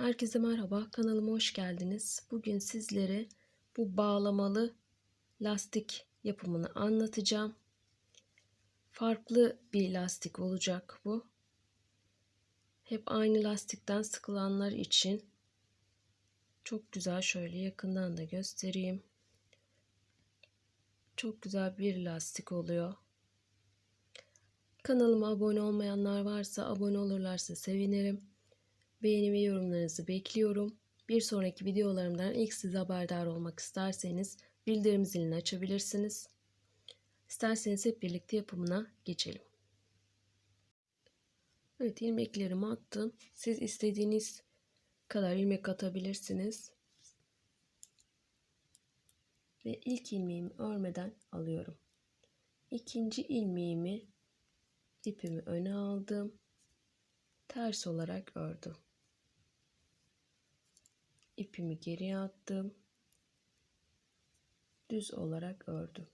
Herkese merhaba, kanalıma hoş geldiniz. Bugün sizlere bu bağlamalı lastik yapımını anlatacağım. Farklı bir lastik olacak bu. Hep aynı lastikten sıkılanlar için çok güzel şöyle yakından da göstereyim. Çok güzel bir lastik oluyor. Kanalıma abone olmayanlar varsa abone olurlarsa sevinirim. Beğeni ve yorumlarınızı bekliyorum. Bir sonraki videolarımdan ilk siz haberdar olmak isterseniz bildirim zilini açabilirsiniz. İsterseniz hep birlikte yapımına geçelim. Evet ilmeklerimi attım. Siz istediğiniz kadar ilmek atabilirsiniz. Ve ilk ilmeğimi örmeden alıyorum. İkinci ilmeğimi ipimi öne aldım. Ters olarak ördüm ipimi geriye attım. Düz olarak ördüm.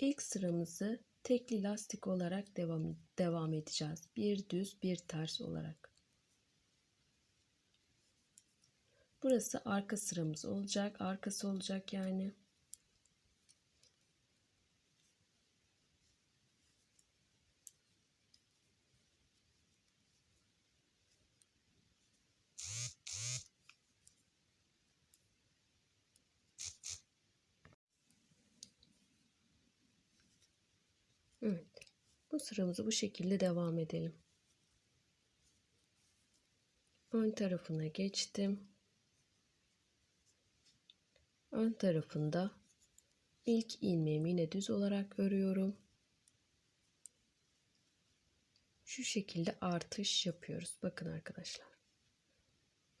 İlk sıramızı tekli lastik olarak devam, devam edeceğiz. Bir düz bir ters olarak. Burası arka sıramız olacak. Arkası olacak yani. Evet. Bu sıramızı bu şekilde devam edelim. Ön tarafına geçtim. Ön tarafında ilk ilmeğimi yine düz olarak örüyorum. Şu şekilde artış yapıyoruz. Bakın arkadaşlar.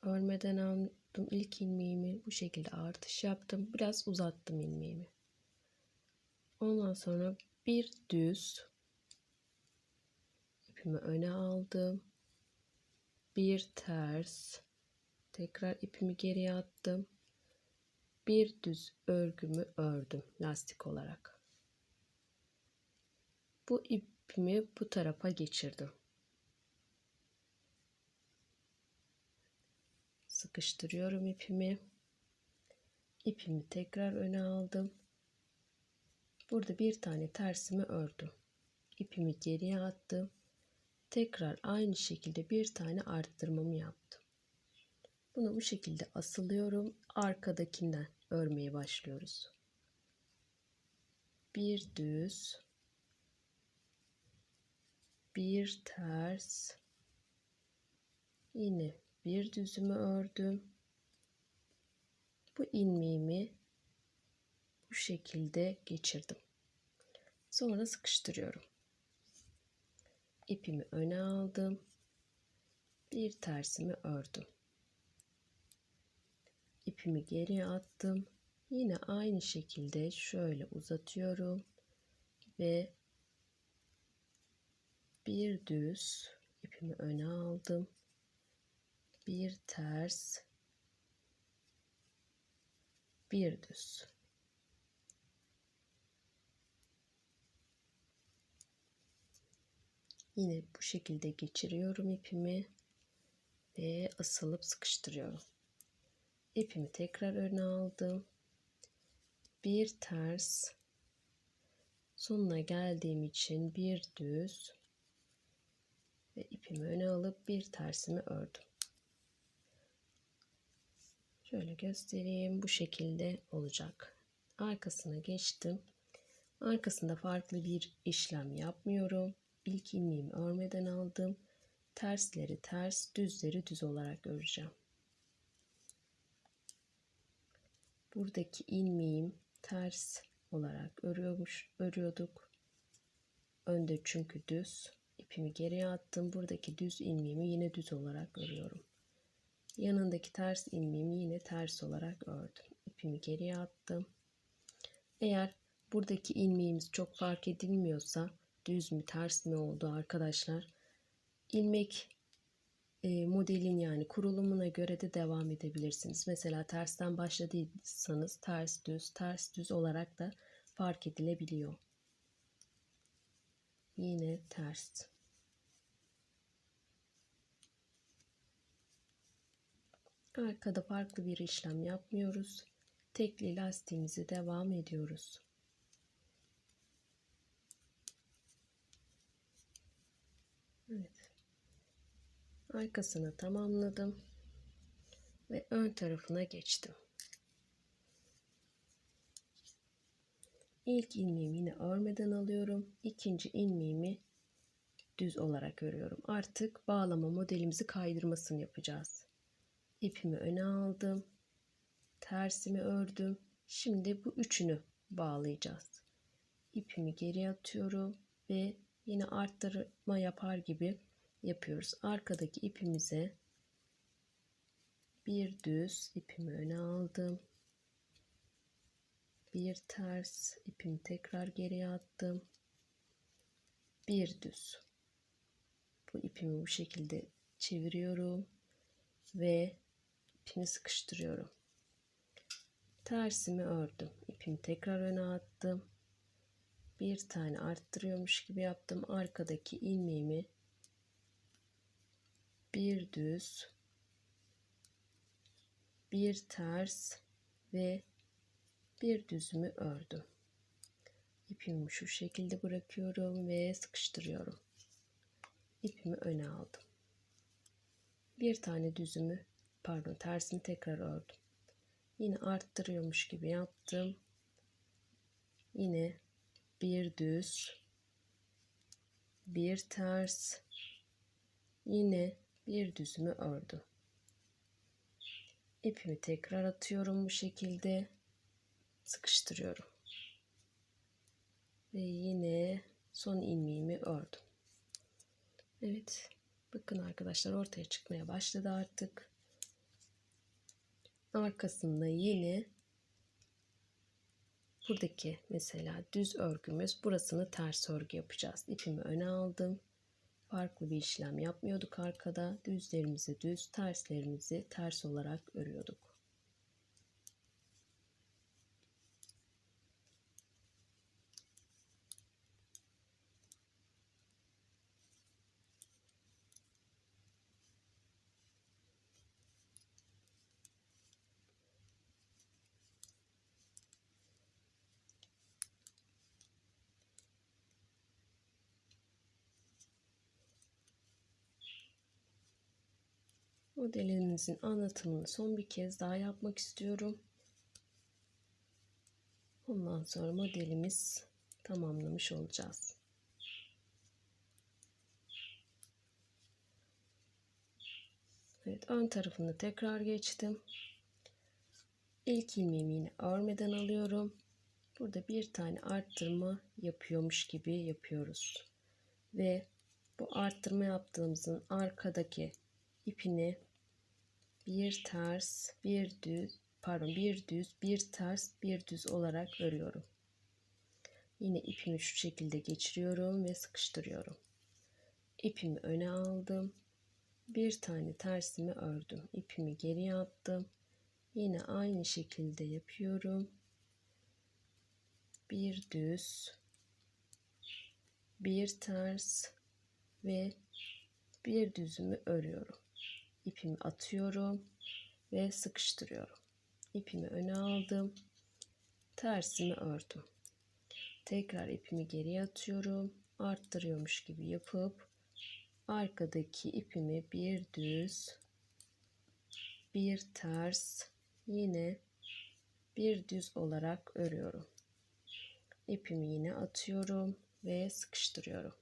Örmeden aldım ilk ilmeğimi bu şekilde artış yaptım. Biraz uzattım ilmeğimi. Ondan sonra bir düz ipimi öne aldım. Bir ters tekrar ipimi geriye attım. Bir düz örgümü ördüm lastik olarak. Bu ipimi bu tarafa geçirdim. Sıkıştırıyorum ipimi. İpimi tekrar öne aldım. Burada bir tane tersimi ördüm. İpimi geriye attım. Tekrar aynı şekilde bir tane arttırmamı yaptım. Bunu bu şekilde asılıyorum. Arkadakinden örmeye başlıyoruz. Bir düz, bir ters, yine bir düzümü ördüm. Bu ilmeğimi bu şekilde geçirdim. Sonra sıkıştırıyorum. İpimi öne aldım. Bir tersimi ördüm. İpimi geriye attım. Yine aynı şekilde şöyle uzatıyorum ve bir düz ipimi öne aldım. Bir ters bir düz. Yine bu şekilde geçiriyorum ipimi ve asılıp sıkıştırıyorum. İpimi tekrar öne aldım. Bir ters sonuna geldiğim için bir düz ve ipimi öne alıp bir tersimi ördüm. Şöyle göstereyim. Bu şekilde olacak. Arkasına geçtim. Arkasında farklı bir işlem yapmıyorum ilk ilmeğimi örmeden aldım. Tersleri ters, düzleri düz olarak öreceğim. Buradaki ilmeğim ters olarak örüyormuş, örüyorduk. Önde çünkü düz. İpimi geriye attım. Buradaki düz ilmeğimi yine düz olarak örüyorum. Yanındaki ters ilmeğimi yine ters olarak ördüm. İpimi geriye attım. Eğer buradaki ilmeğimiz çok fark edilmiyorsa düz mü ters mi oldu arkadaşlar. İlmek e, modelin yani kurulumuna göre de devam edebilirsiniz. Mesela tersten başladıysanız ters düz ters düz olarak da fark edilebiliyor. Yine ters. Arkada farklı bir işlem yapmıyoruz. Tekli lastiğimizi devam ediyoruz. Evet. Arkasını tamamladım ve ön tarafına geçtim. İlk ilmeğimi yine örmeden alıyorum. İkinci ilmeğimi düz olarak örüyorum. Artık bağlama modelimizi kaydırmasını yapacağız. İpimi öne aldım. Tersimi ördüm. Şimdi bu üçünü bağlayacağız. İpimi geri atıyorum ve yine arttırma yapar gibi yapıyoruz. Arkadaki ipimize bir düz ipimi öne aldım. Bir ters ipimi tekrar geriye attım. Bir düz. Bu ipimi bu şekilde çeviriyorum ve ipimi sıkıştırıyorum. Tersimi ördüm. İpimi tekrar öne attım. Bir tane arttırıyormuş gibi yaptım. Arkadaki ilmeğimi bir düz bir ters ve bir düzümü ördüm. İpimi şu şekilde bırakıyorum ve sıkıştırıyorum. İpimi öne aldım. Bir tane düzümü pardon tersimi tekrar ördüm. Yine arttırıyormuş gibi yaptım. Yine bir düz bir ters yine bir düzümü ördüm. İpimi tekrar atıyorum bu şekilde sıkıştırıyorum. Ve yine son ilmeğimi ördüm. Evet. Bakın arkadaşlar ortaya çıkmaya başladı artık. Arkasında yine buradaki mesela düz örgümüz burasını ters örgü yapacağız. İpimi öne aldım. Farklı bir işlem yapmıyorduk arkada. Düzlerimizi düz, terslerimizi ters olarak örüyorduk. Modelimizin anlatımını son bir kez daha yapmak istiyorum. Ondan sonra modelimiz tamamlamış olacağız. Evet ön tarafını tekrar geçtim. İlk ilmeğimi yine örmeden alıyorum. Burada bir tane arttırma yapıyormuş gibi yapıyoruz. Ve bu arttırma yaptığımızın arkadaki ipini bir ters, bir düz, pardon bir düz, bir ters, bir düz olarak örüyorum. Yine ipimi şu şekilde geçiriyorum ve sıkıştırıyorum. İpimi öne aldım. Bir tane tersimi ördüm. İpimi geriye attım. Yine aynı şekilde yapıyorum. Bir düz, bir ters ve bir düzümü örüyorum ipimi atıyorum ve sıkıştırıyorum. İpimi öne aldım. Tersimi ördüm. Tekrar ipimi geriye atıyorum. Arttırıyormuş gibi yapıp arkadaki ipimi bir düz bir ters yine bir düz olarak örüyorum. İpimi yine atıyorum ve sıkıştırıyorum.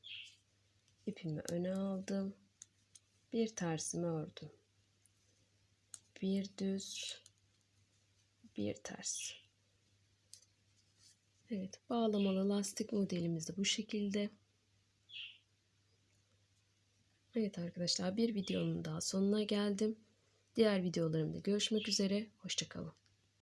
İpimi öne aldım bir tersimi ördüm. Bir düz, bir ters. Evet, bağlamalı lastik modelimiz de bu şekilde. Evet arkadaşlar bir videonun daha sonuna geldim. Diğer videolarımda görüşmek üzere. Hoşçakalın.